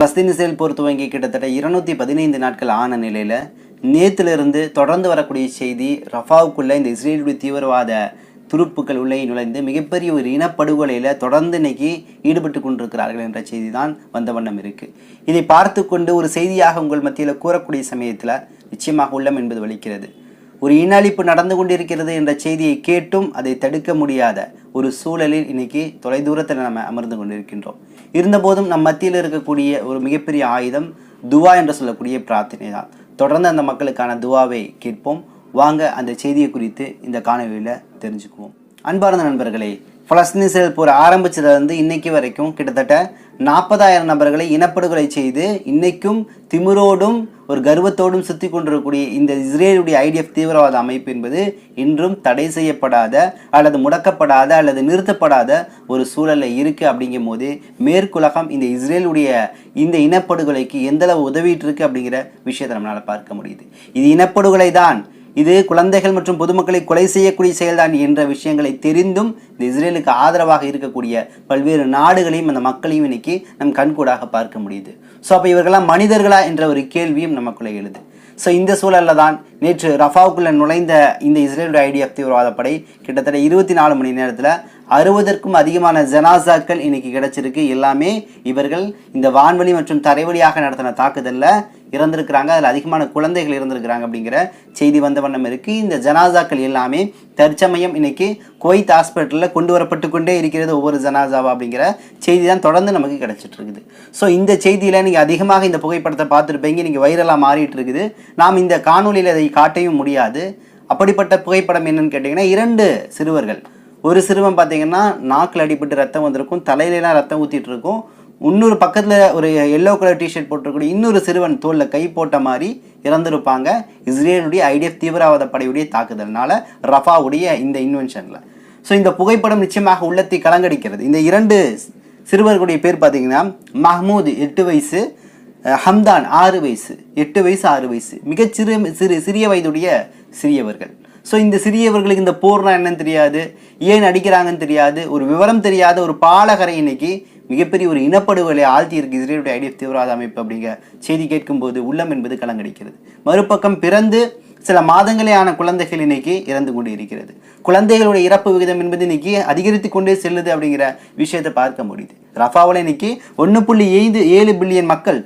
பஸ்தீன் Israel போர் துவங்கி கிட்டத்தட்ட இருநூத்தி பதினைந்து நாட்கள் ஆன நிலையில் நேத்திலிருந்து தொடர்ந்து வரக்கூடிய செய்தி ரஃபாவுக்குள்ள இந்த இஸ்ரேலுடைய தீவிரவாத துருப்புக்கள் உள்ளே நுழைந்து மிகப்பெரிய ஒரு இனப்படுகொலையில் தொடர்ந்து இன்னைக்கு ஈடுபட்டு கொண்டிருக்கிறார்கள் என்ற செய்தி தான் வந்த வண்ணம் இருக்கு. இதை பார்த்து கொண்டு ஒரு செய்தியாக உங்கள் மத்தியில் கூறக்கூடிய சமயத்தில் நிச்சயமாக உள்ளம் என்பது வலிக்கிறது. ஒரு இன அழிப்பு நடந்து கொண்டிருக்கிறது என்ற செய்தியை கேட்டும் அதை தடுக்க முடியாத ஒரு சூழலில் இன்னைக்கு தொலைதூரத்தில் நம்ம அமர்ந்து கொண்டிருக்கின்றோம். இருந்தபோதும் நம் மத்தியில் இருக்கக்கூடிய ஒரு மிகப்பெரிய ஆயுதம் துவா என்று சொல்லக்கூடிய பிரார்த்தனை தான். தொடர்ந்து அந்த மக்களுக்கான துவாவை கேட்போம். வாங்க அந்த செய்தியை குறித்து இந்த காணொலியில் தெரிஞ்சுக்குவோம். அன்பார்ந்த நண்பர்களே பலஸ்தீன இஸ்ரேல் போர் ஆரம்பிச்சதுலேருந்து இன்னைக்கு வரைக்கும் கிட்டத்தட்ட நாற்பதாயிரம் நபர்களை இனப்படுகொலை செய்து இன்னைக்கும் திமிரோடும் ஒரு கர்வத்தோடும் சுத்தி கொண்டிருக்கக்கூடிய இந்த இஸ்ரேலுடைய ஐடிஎஃப் தீவிரவாத அமைப்பு என்பது இன்றும் தடை செய்யப்படாத அல்லது முடக்கப்படாத அல்லது நிறுத்தப்படாத ஒரு சூழலில் இருக்குது அப்படிங்கும் போது மேற்குலகம் இந்த இஸ்ரேலுடைய இந்த இனப்படுகொலைக்கு எந்தளவு உதவிட்டு இருக்கு அப்படிங்கிற விஷயத்தை நம்மளால் பார்க்க முடியுது. இது இனப்படுகொலை தான் இது குழந்தைகள் மற்றும் பொதுமக்களை கொலை செய்யக்கூடிய செயல்தான் என்ற விஷயங்களை தெரிந்தும் இந்த இஸ்ரேலுக்கு ஆதரவாக இருக்கக்கூடிய பல்வேறு நாடுகளையும் அந்த மக்களையும் இன்னைக்கு நம் கண்கூடாக பார்க்க முடியுது. ஸோ அப்போ இவர்களாம் மனிதர்களா என்ற ஒரு கேள்வியும் நமக்குள்ளே எழுது. ஸோ இந்த சூழலில் தான் நேற்று ரஃபாவுக்குள்ளே நுழைந்த இந்த இஸ்ரேலுடைய ஐடிஎஃப் தீவிரவாத படை கிட்டத்தட்ட இருபத்தி நாலு மணி நேரத்தில் அறுபதற்கும் அதிகமான ஜனாசாக்கள் இன்னைக்கு கிடைச்சிருக்கு. எல்லாமே இவர்கள் இந்த வான்வழி மற்றும் தரைவழியாக நடத்தின தாக்குதலில் இறந்திருக்கிறாங்க. அதில் அதிகமான குழந்தைகள் இறந்திருக்கிறாங்க அப்படிங்கிற செய்தி வந்த வண்ணம் இருக்குது இந்த ஜனாசாக்கள் எல்லாமே தற்சமயம் இன்னைக்கு கோயித் ஹாஸ்பிட்டலில் கொண்டு வரப்பட்டு கொண்டே இருக்கிறது ஒவ்வொரு ஜனாசாவா அப்படிங்கிற செய்தி தான் தொடர்ந்து நமக்கு கிடச்சிட்டு இருக்குது. ஸோ இந்த செய்தியில் நீங்கள் அதிகமாக இந்த புகைப்படத்தை பார்த்துருப்பீங்க நீங்கள் வைரலாக மாறிட்டு இருக்குது. நாம் இந்த காணொலியில் அதை காட்டவும் முடியாது. அப்படிப்பட்ட புகைப்படம் என்னன்னு கேட்டிங்கன்னா இரண்டு சிறுவர்கள் ஒரு சிறுவன் பார்த்தீங்கன்னா நாக்கில் அடிபட்டு ரத்தம் வந்திருக்கும் தலையிலலாம் ரத்தம் ஊற்றிட்டு இருக்கும் இன்னொரு பக்கத்தில் ஒரு எல்லோ கலர் டிஷர்ட் போட்டிருக்கூடிய இன்னொரு சிறுவன் தோலில் கை போட்ட மாதிரி இறந்திருப்பாங்க. இஸ்ரேலுடைய ஐடிஎஃப் தீவிரவாத படையுடைய தாக்குதல்னால ரஃபாவுடைய இந்த இன்வென்ஷனில் ஸோ இந்த புகைப்படம் நிச்சயமாக உள்ளத்தை கலங்கடிக்கிறது. இந்த இரண்டு சிறுவர்களுடைய பேர் பார்த்தீங்கன்னா மஹ்மூத் எட்டு வயசு ஹம்தான் ஆறு வயசு எட்டு வயசு ஆறு வயசு. மிகச்சிறு சிறு சிறிய வயதுடைய சிறியவர்கள். ஸோ இந்த சிறியவர்களுக்கு இந்த போர்னா என்னன்னு தெரியாது. ஏன் அடிக்கிறாங்கன்னு தெரியாது. ஒரு விவரம் தெரியாத ஒரு பாலகரை இன்னைக்கு மிகப்பெரிய ஒரு இனப்படுகொலை ஆழ்த்தி இருக்கு இஸ்ரேலுடைய ஐடிஎஃப் தீவிரவாத அமைப்பு அப்படிங்கிற செய்தி கேட்கும்போது உள்ளம் என்பது கலங்கடிக்கிறது. மறுபக்கம் பிறந்து சில மாதங்களே ஆன குழந்தைகள் இன்னைக்கு இறந்து கொண்டு இருக்கிறது குழந்தைகளுடைய இறப்பு விகிதம் என்பது இன்னைக்கு அதிகரித்து கொண்டே செல்லுது அப்படிங்கிற விஷயத்தை பார்க்க முடியுது. ரஃபாவில் இன்னைக்கு ஒன்று புள்ளி ஐந்து ஏழு பில்லியன் மக்கள்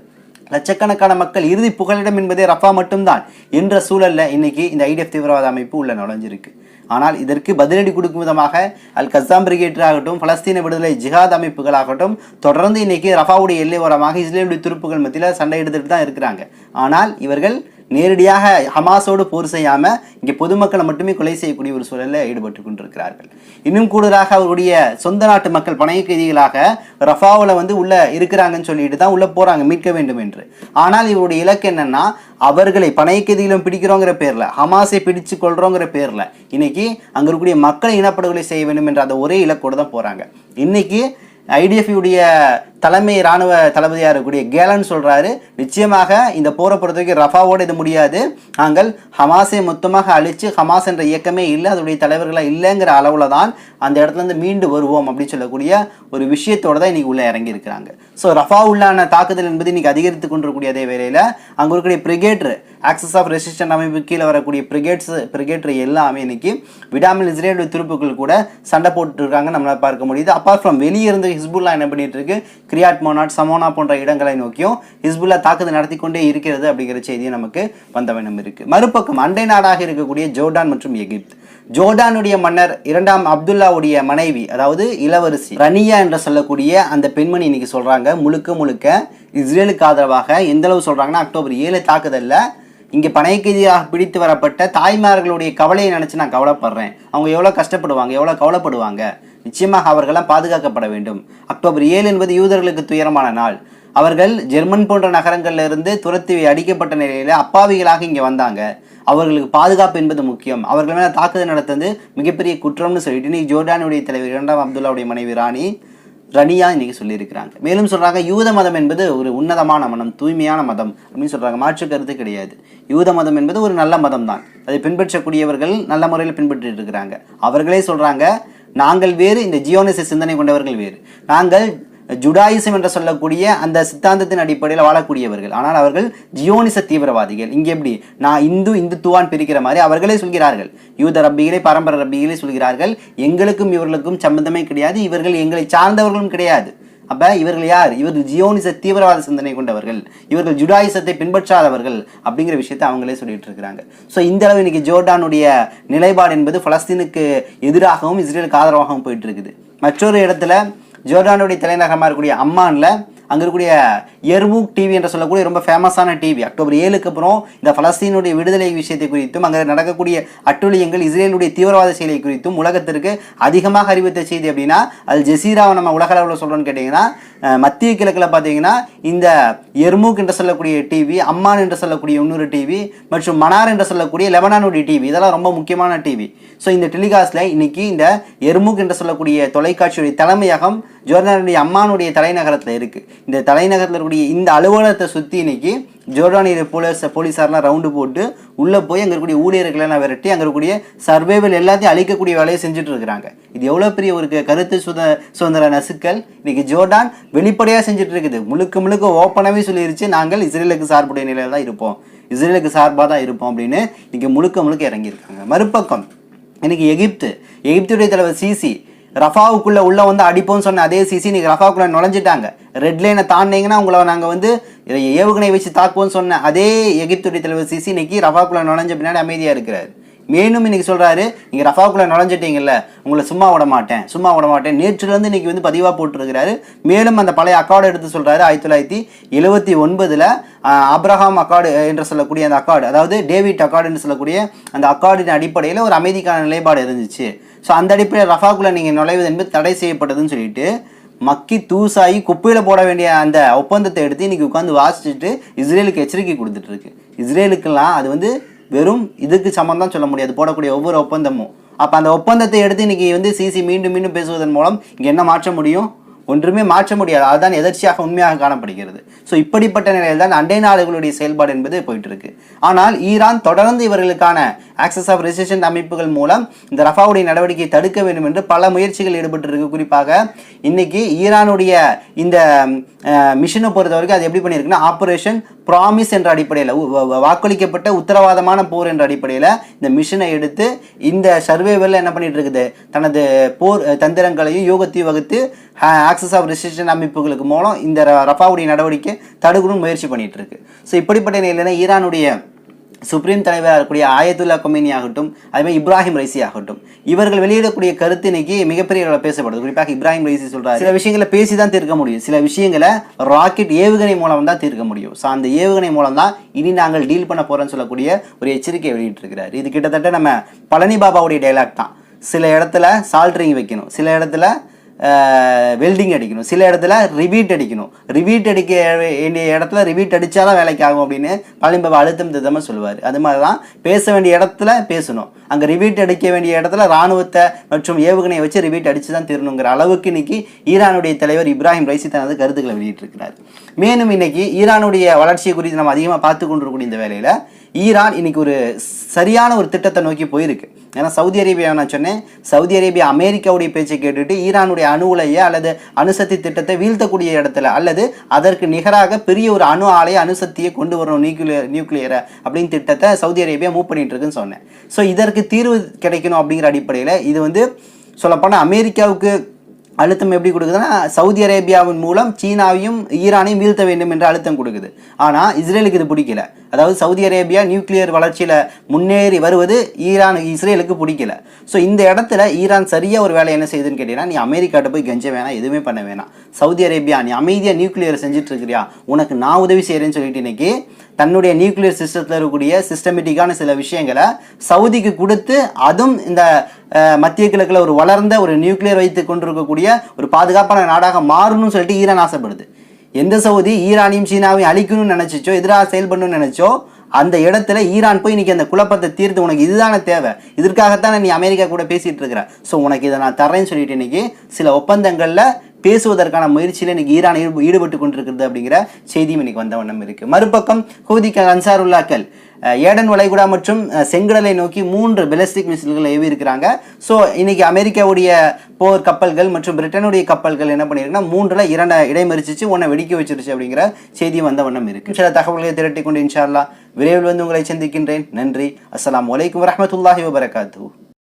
லட்சக்கணக்கான மக்கள் இறுதி புகலிடம் என்பதே ரஃபா மட்டும்தான் என்ற சூழலில் இன்னைக்கு இந்த ஐடிஎஃப் தீவிரவாத அமைப்பு உள்ள நுழைஞ்சிருக்கு. ஆனால் இதற்கு பதிலடி கொடுக்கும் விதமாக அல் கசாம் பிரிகேட்டர் ஆகட்டும் பலஸ்தீன விடுதலை ஜிஹாத் அமைப்புகளாகட்டும் தொடர்ந்து இன்னைக்கு ரஃபாவுடைய எல்லை ஓரமாக இஸ்ரேலுடைய துருப்புகள் மத்தியில் சண்டை எடுத்துட்டு தான் இருக்கிறாங்க. ஆனால் இவர்கள் நேரடியாக ஹமாஸோடு போர் செய்யாமல் இங்கே பொதுமக்களை மட்டுமே கொலை செய்யக்கூடிய ஒரு சூழலில் ஈடுபட்டு கொண்டிருக்கிறார்கள் இன்னும் கூடுதலாக அவருடைய சொந்த நாட்டு மக்கள் பணைய கைதிகளாக ரஃபாவில் வந்து உள்ளே இருக்கிறாங்கன்னு சொல்லிட்டு தான் உள்ளே போகிறாங்க மீட்க வேண்டும் என்று. ஆனால் இவருடைய இலக்கு என்னென்னா அவர்களை பணைய கைதிகளும் பிடிக்கிறோங்கிற பேரில் ஹமாஸை பிடிச்சு கொள்கிறோங்கிற பேரில் இன்னைக்கு அங்கே இருக்கக்கூடிய மக்களை இனப்படுகொலை செய்ய வேண்டும் என்ற அந்த ஒரே இலக்கோடு தான் போகிறாங்க இன்னைக்கு IDF உடைய தலைமை இராணுவ தளபதியாக இருக்கக்கூடிய கேலன் சொல்கிறாரு நிச்சயமாக இந்த போரை பொறுத்த வரைக்கும் ரஃபாவோட இது முடியாது. நாங்கள் ஹமாஸை மொத்தமாக அழித்து ஹமாஸ் என்ற இயக்கமே இல்லை அதனுடைய தலைவர்களாக இல்லைங்கிற அளவில் தான் அந்த இடத்துல இருந்து மீண்டு வருவோம் அப்படின்னு சொல்லக்கூடிய ஒரு விஷயத்தோட தான் இன்றைக்கி உள்ளே இறங்கியிருக்கிறாங்க ஸோ ரஃபா உள்ளான தாக்குதல் என்பது இன்னைக்கு அதிகரித்து கொண்டிருக்கூடிய அதே வேலையில் அங்கே இருக்கக்கூடிய பிரிகேட்ரு ஆக்சஸ் ஆஃப் ரெசிஸ்டன்ட் அமைப்பு கீழே வரக்கூடிய பிரிகேட்ஸ் பிரிகேட்ரு எல்லாமே இன்னைக்கு விடாமல் இஸ்ரேலுடைய துருப்புக்கள் கூட சண்டை போட்டுருக்காங்க நம்மளால் பார்க்க முடியுது. அப்பார்ட் ஃப்ரம் வெளியே இருந்து ஹிஸ்புல்லா என்ன பண்ணிட்டு இருக்கு? கிரியாட் மோனாட் சமோனா போன்ற இடங்களை நோக்கியும் ஹிஸ்புல்லா தாக்குதல் நடத்தி கொண்டே இருக்கிறது அப்படிங்கிற செய்தியை நமக்கு வந்தவனம் இருக்குது மறுபக்கம் அண்டை நாடாக இருக்கக்கூடிய ஜோர்டான் மற்றும் எகிப்து. ஜோர்டானுடைய மன்னர் இரண்டாம் அப்துல்லாவுடைய மனைவி அதாவது இளவரசி ரனியா என்று சொல்லக்கூடிய அந்த பெண்மணி இன்னைக்கு சொல்கிறாங்க முழுக்க முழுக்க இஸ்ரேலுக்கு ஆதரவாக எந்தளவு சொல்கிறாங்கன்னா அக்டோபர் ஏழு தாக்குதலில் இங்கே பணைய பிடித்து வரப்பட்ட தாய்மார்களுடைய கவலையை நினச்சி நான் கவலைப்படுறேன். அவங்க எவ்வளோ கஷ்டப்படுவாங்க எவ்வளோ கவலைப்படுவாங்க? நிச்சயமாக அவர்களெல்லாம் பாதுகாக்கப்பட வேண்டும். அக்டோபர் ஏழு என்பது யூதர்களுக்கு துயரமான நாள். அவர்கள் ஜெர்மன் போன்ற நகரங்களில் இருந்து துரத்தி அடிக்கப்பட்ட நிலையில் அப்பாவிகளாக இங்கே வந்தாங்க. அவர்களுக்கு பாதுகாப்பு என்பது முக்கியம். அவர்கள் மேலே தாக்குதல் நடத்துவது மிகப்பெரிய குற்றம்னு சொல்லிட்டு இன்னைக்கு ஜோர்டானுடைய தலைவர் இரண்டாம் அப்துல்லாவுடைய மனைவி ராணி ரனியா இன்னைக்கு சொல்லியிருக்கிறாங்க. மேலும் சொல்கிறாங்க யூத மதம் என்பது ஒரு உன்னதமான மதம் தூய்மையான மதம் அப்படின்னு சொல்கிறாங்க மாற்று கருத்து கிடையாது. யூத மதம் என்பது ஒரு நல்ல மதம் தான் அதை பின்பற்றக்கூடியவர்கள் நல்ல முறையில் பின்பற்றிட்டு இருக்கிறாங்க. அவர்களே சொல்கிறாங்க நாங்கள் வேறு இந்த ஜியோனிச சிந்தனை கொண்டவர்கள் வேறு. நாங்கள் ஜுடாயிசம் என்று சொல்லக்கூடிய அந்த சித்தாந்தத்தின் அடிப்படையில் வாழக்கூடியவர்கள். ஆனால் அவர்கள் ஜியோனிச தீவிரவாதிகள். இங்கே எப்படி? நான் இந்து இந்துத்துவான் பிரிக்கிற மாதிரி அவர்களே சொல்கிறார்கள். யூத ரப்பிகளே பரம்பரை ரப்பிகளே சொல்கிறார்கள். எங்களுக்கும் இவர்களுக்கும் சம்பந்தமே கிடையாது. இவர்கள் எங்களை சார்ந்தவர்களும் கிடையாது. அப்போ இவர்கள் யார்? இவர்கள் ஜியோனிச தீவிரவாத சிந்தனை கொண்டவர்கள். இவர்கள் ஜுடாயிசத்தை பின்பற்றாதவர்கள் அப்படிங்கிற விஷயத்தை அவங்களே சொல்லிட்டு இருக்கிறாங்க. ஸோ இந்த அளவு இன்னைக்கு ஜோர்டானுடைய நிலைப்பாடு என்பது பலஸ்தீனுக்கு எதிராகவும் இஸ்ரேலுக்கு ஆதரவாகவும் போயிட்டு இருக்குது. மற்றொரு இடத்துல ஜோர்டானுடைய தலைநகரமாக இருக்கக்கூடிய அம்மானில் அங்கே இருக்கக்கூடிய எர்மூக் டிவி என்று சொல்லக்கூடிய ரொம்ப ஃபேமஸான டிவி அக்டோபர் ஏழுக்கு அப்புறம் இந்த பலஸ்தீனுடைய விடுதலை விஷயத்தை குறித்தும் அங்கே நடக்கக்கூடிய அட்டுழியங்கள் இஸ்ரேலுடைய தீவிரவாத செயலை குறித்தும் உலகத்திற்கு அதிகமாக அறிவித்த செய்தி அப்படின்னா அது ஜெசீராவை நம்ம உலக அளவில் சொல்கிறோன்னு கேட்டிங்கன்னா மத்திய கிழக்கில் பார்த்தீங்கன்னா இந்த எர்மூக் என்று சொல்லக்கூடிய டிவி அம்மான் என்று சொல்லக்கூடிய இன்னொரு டிவி மற்றும் மனார் என்று சொல்லக்கூடிய லெபனானுடைய டிவி இதெல்லாம் ரொம்ப முக்கியமான டிவி ஸோ இந்த டெலிகாஸ்டில் இன்றைக்கி இந்த எர்முக் என்று சொல்லக்கூடிய தொலைக்காட்சியுடைய தலைமையகம் ஜோர்டானுடைய அம்மானுடைய தலைநகரத்தில் இருக்குது இந்த தலைநகரத்தில் இருக்கக்கூடிய இந்த அலுவலகத்தை சுற்றி இன்னைக்கு ஜோர்டானிய போலீஸ் போலீஸார்லாம் ரவுண்டு போட்டு உள்ளே போய் அங்கே இருக்கக்கூடிய ஊழியர்களை நான் விரட்டி அங்கே இருக்கக்கூடிய சர்வைவல் எல்லாத்தையும் அழிக்கக்கூடிய வேலையை செஞ்சுட்டு இருக்கிறாங்க. இது எவ்வளோ பெரிய ஒரு கருத்து சுத சுதந்திர நசுக்கள் இன்னைக்கு ஜோர்டான் வெளிப்படையாக செஞ்சுட்டு இருக்குது. முழுக்க முழுக்க ஓப்பனாகவே சொல்லிருச்சு நாங்கள் இஸ்ரேலுக்கு சார்புடைய நிலையில் தான் இருப்போம். இஸ்ரேலுக்கு சார்பாக தான் இருப்போம் அப்படின்னு இன்றைக்கி முழுக்க முழுக்க இறங்கியிருக்காங்க. மறுபக்கம் இன்றைக்கி எகிப்து எகிப்துடைய தலைவர் சிசி ரஃபாவுக்குள்ளே உள்ளே வந்து அடிப்போம்னு சொன்ன அதே சிசி இன்னைக்கு ரஃபாவுக்குள்ளே நுழைஞ்சிட்டாங்க. ரெட் லைனை தாண்டிங்கன்னா உங்களை நாங்கள் வந்து ஏவுகணை வச்சு தாக்குவோம்னு சொன்ன அதே எகிப்துடைய தலைவர் சிசி இன்னைக்கு ரஃபாவுக்குள்ளே நுழைஞ்ச பின்னாடி அமைதியாக இருக்கிறார். மேலும் இன்னைக்கு சொல்கிறாரு நீங்கள் ரஃபாவுக்குள்ளே நுழைஞ்சிட்டீங்கல்ல உங்களை சும்மா விட மாட்டேன் சும்மா விட மாட்டேன். நேற்றுலேருந்து இன்றைக்கி இன்னைக்கு வந்து பதிவாக போட்டிருக்கிறாரு. மேலும் அந்த பழைய அக்கார்டு எடுத்து சொல்கிறாரு ஆயிரத்தி தொள்ளாயிரத்தி எழுபத்தி ஒன்பதில் அப்ரஹாம் அக்கார்டு என்று சொல்லக்கூடிய அந்த அக்கார்டு அதாவது டேவிட் அக்கார்டு என்று சொல்லக்கூடிய அந்த அக்கார்டின் அடிப்படையில் ஒரு அமைதிக்கான நிலைப்பாடு இருந்துச்சு. ஸோ அந்த அடிப்படையில் ரஃபாக்குள்ளே நீங்கள் நுழைவது என்பது தடை செய்யப்பட்டதுன்னு சொல்லிட்டு மக்கி தூசாகி குப்பையில் போட வேண்டிய அந்த ஒப்பந்தத்தை எடுத்து இன்றைக்கி உட்காந்து வாசிச்சுட்டு இஸ்ரேலுக்கு எச்சரிக்கை கொடுத்துட்ருக்கு இஸ்ரேலுக்கெல்லாம் அது வந்து வெறும் இதுக்கு சம்மந்தம் சொல்ல முடியாது. போடக்கூடிய ஒவ்வொரு ஒப்பந்தமும். அப்போ அந்த ஒப்பந்தத்தை எடுத்து இன்றைக்கி வந்து சிசி மீண்டும் மீண்டும் பேசுவதன் மூலம் இங்கே என்ன மாற்ற முடியும்? ஒன்றுமே மாற்ற முடியாது. அதுதான் எதர்ச்சியாக உண்மையாக காணப்படுகிறது. ஸோ இப்படிப்பட்ட நிலையில் தான் அண்டை நாடுகளுடைய செயல்பாடு என்பது போயிட்டு இருக்கு ஆனால் ஈரான் தொடர்ந்து இவர்களுக்கான ஆக்சஸ் ஆஃப் ரெசிஸ்டன்ட் அமைப்புகள் மூலம் இந்த ரஃபாவுடைய நடவடிக்கையை தடுக்க வேண்டும் என்று பல முயற்சிகள் ஈடுபட்டிருக்கு. குறிப்பாக இன்னைக்கு ஈரானுடைய இந்த மிஷினை பொறுத்த வரைக்கும் அது எப்படி பண்ணியிருக்குன்னா ஆப்ரேஷன் ப்ராமிஸ் என்ற அடிப்படையில் வாக்களிக்கப்பட்ட உத்தரவாதமான போர் என்ற அடிப்படையில் இந்த மிஷினை எடுத்து இந்த சர்வேவரில் என்ன பண்ணிட்டு இருக்குது தனது போர் தந்திரங்களையும் யோகத்தையும் வகுத்து ஆக்சஸ் ஆஃப் ரெசிஸ்டன் அமைப்புகளுக்கு மூலம் இந்த ர- ரஃபாவுடைய நடவடிக்கை தடுக்கணும்னு முயற்சி பண்ணிட்டு இருக்கு ஸோ இப்படிப்பட்ட நிலையில ஈரானுடைய சுப்ரீம் தலைவராக இருக்கக்கூடிய ஆயத்துல்லா கொமினி ஆகட்டும் அதேமாதிரி இப்ராஹிம் ரைசி ஆகட்டும் இவர்கள் வெளியிடக்கூடிய கருத்து இன்னைக்கு மிகப்பெரிய அளவில் பேசப்படுது. குறிப்பாக இப்ராஹிம் ரைசி சொல்றாரு. சில விஷயங்களை பேசி தான் தீர்க்க முடியும். சில விஷயங்களை ராக்கெட் ஏவுகணை மூலம் தான் தீர்க்க முடியும். ஸோ அந்த ஏவுகணை மூலம் தான் இனி நாங்கள் டீல் பண்ண போறோம்னு சொல்லக்கூடிய ஒரு எச்சரிக்கை வெளியிட்டிருக்கிறார். இது கிட்டத்தட்ட நம்ம பழனி பாபாவுடைய டைலாக் தான். சில இடத்துல சால்ட்ரிங் வைக்கணும். சில இடத்துல வெல்டிங் அடிக்கணும். சில இடத்துல ரிவீட் அடிக்கணும். ரிவீட் அடிக்க வேண்டிய இடத்துல ரிவீட் அடிச்சாதான் வேலைக்கு ஆகும் அப்படின்னு பழனிபாபா அழுத்தம் திட்டமாக சொல்லுவார். அது மாதிரி தான் பேச வேண்டிய இடத்துல பேசணும். அங்கே ரிவீட் அடிக்க வேண்டிய இடத்துல ராணுவத்தை மற்றும் ஏவுகணையை வச்சு ரிவீட் அடித்து தான் தீரணுங்கிற அளவுக்கு இன்னைக்கு ஈரானுடைய தலைவர் இப்ராஹிம் ரைசி தனது கருத்துக்களை வெளியிட்டிருக்கிறார். மேலும் இன்னைக்கு ஈரானுடைய வளர்ச்சியை குறித்து நம்ம அதிகமாக பார்த்து கொண்டிருக்கக்கூடிய இந்த வேலையில் ஈரான் இன்னைக்கு ஒரு சரியான ஒரு திட்டத்தை நோக்கி போயிருக்கு. ஏன்னா சவுதி அரேபியா நான் சொன்னேன் சவுதி அரேபியா அமெரிக்காவுடைய பேச்சை கேட்டுட்டு ஈரானுடைய அணு உலையை அல்லது அணுசக்தி திட்டத்தை வீழ்த்தக்கூடிய இடத்துல அல்லது அதற்கு நிகராக பெரிய ஒரு அணு ஆலையை அணுசக்தியை கொண்டு வரணும் நியூக்ளியர் நியூக்ளியரை அப்படின்னு திட்டத்தை சவுதி அரேபியா மூவ் பண்ணிட்டு இருக்குன்னு சொன்னேன். ஸோ இதற்கு தீர்வு கிடைக்கணும் அப்படிங்கிற அடிப்படையில் இது வந்து சொல்லப்போனால் அமெரிக்காவுக்கு அழுத்தம் எப்படி கொடுக்குதுன்னா சவுதி அரேபியாவின் மூலம் சீனாவையும் ஈரானையும் வீழ்த்த வேண்டும் என்ற அழுத்தம் கொடுக்குது. ஆனால் இஸ்ரேலுக்கு இது பிடிக்கல. அதாவது சவுதி அரேபியா நியூக்ளியர் வளர்ச்சியில் முன்னேறி வருவது ஈரான் இஸ்ரேலுக்கு பிடிக்கல. ஸோ இந்த இடத்துல ஈரான் சரியாக ஒரு வேலை என்ன செய்யுதுன்னு கேட்டீங்கன்னா நீ அமெரிக்காட்ட போய் கெஞ்ச வேணாம் எதுவுமே பண்ண வேணாம். சவுதி அரேபியா நீ அமைதியாக நியூக்ளியர் செஞ்சுட்டு இருக்கிறியா? உனக்கு நான் உதவி செய்கிறேன்னு சொல்லிட்டு இன்னைக்கு தன்னுடைய நியூக்ளியர் சிஸ்டத்தில் இருக்கக்கூடிய சிஸ்டமேட்டிக்கான சில விஷயங்களை சவுதிக்கு கொடுத்து அதுவும் இந்த மத்திய கிழக்கில் ஒரு வளர்ந்த ஒரு நியூக்ளியர் வைத்து கொண்டிருக்கக்கூடிய ஒரு பாதுகாப்பான நாடாக மாறணும்னு சொல்லிட்டு ஈரான் ஆசைப்படுது. எந்த சவுதி ஈரானையும் சீனாவையும் அழிக்கணும்னு நினைச்சிச்சோ எதிராக செயல்படணும்னு நினச்சோ அந்த இடத்துல ஈரான் போய் இன்னைக்கு அந்த குழப்பத்தை தீர்த்து உனக்கு இதுதானே தேவை. இதற்காகத்தானே நீ அமெரிக்கா கூட பேசிகிட்டு இருக்கிற. ஸோ உனக்கு இதை நான் தரேன்னு சொல்லிட்டு இன்னைக்கு சில ஒப்பந்தங்களில் பேசுவதற்கான முயற்சியில் இன்னைக்கு ஈரான் ஈடுபட்டு கொண்டிருக்கிறது அப்படிங்கிற செய்தியும் இன்னைக்கு வந்த வண்ணம் இருக்கு. மறுபக்கம் ஹூதிக்க அன்சாருல்லாக்கள் ஏடன் வளைகுடா மற்றும் செங்கடலை நோக்கி மூன்று பெலஸ்டிக் மிசில்களை ஏவி இருக்கிறாங்க ஸோ இன்னைக்கு அமெரிக்காவுடைய போர் கப்பல்கள் மற்றும் பிரிட்டனுடைய கப்பல்கள் என்ன பண்ணியிருக்குன்னா மூன்றில் இரண்டை இடைமறிச்சிச்சு ஒன்றை வெடிக்க வச்சிருச்சு அப்படிங்கிற செய்தி வந்த வண்ணம் இருக்கு. சில தகவல்களை திரட்டி கொண்டு இன்ஷால்லா விரைவில் வந்து உங்களை சந்திக்கின்றேன். நன்றி. அஸ்லாம் வலைக்கம் வரமத்துல்லாஹி வபரகாத்துஹு.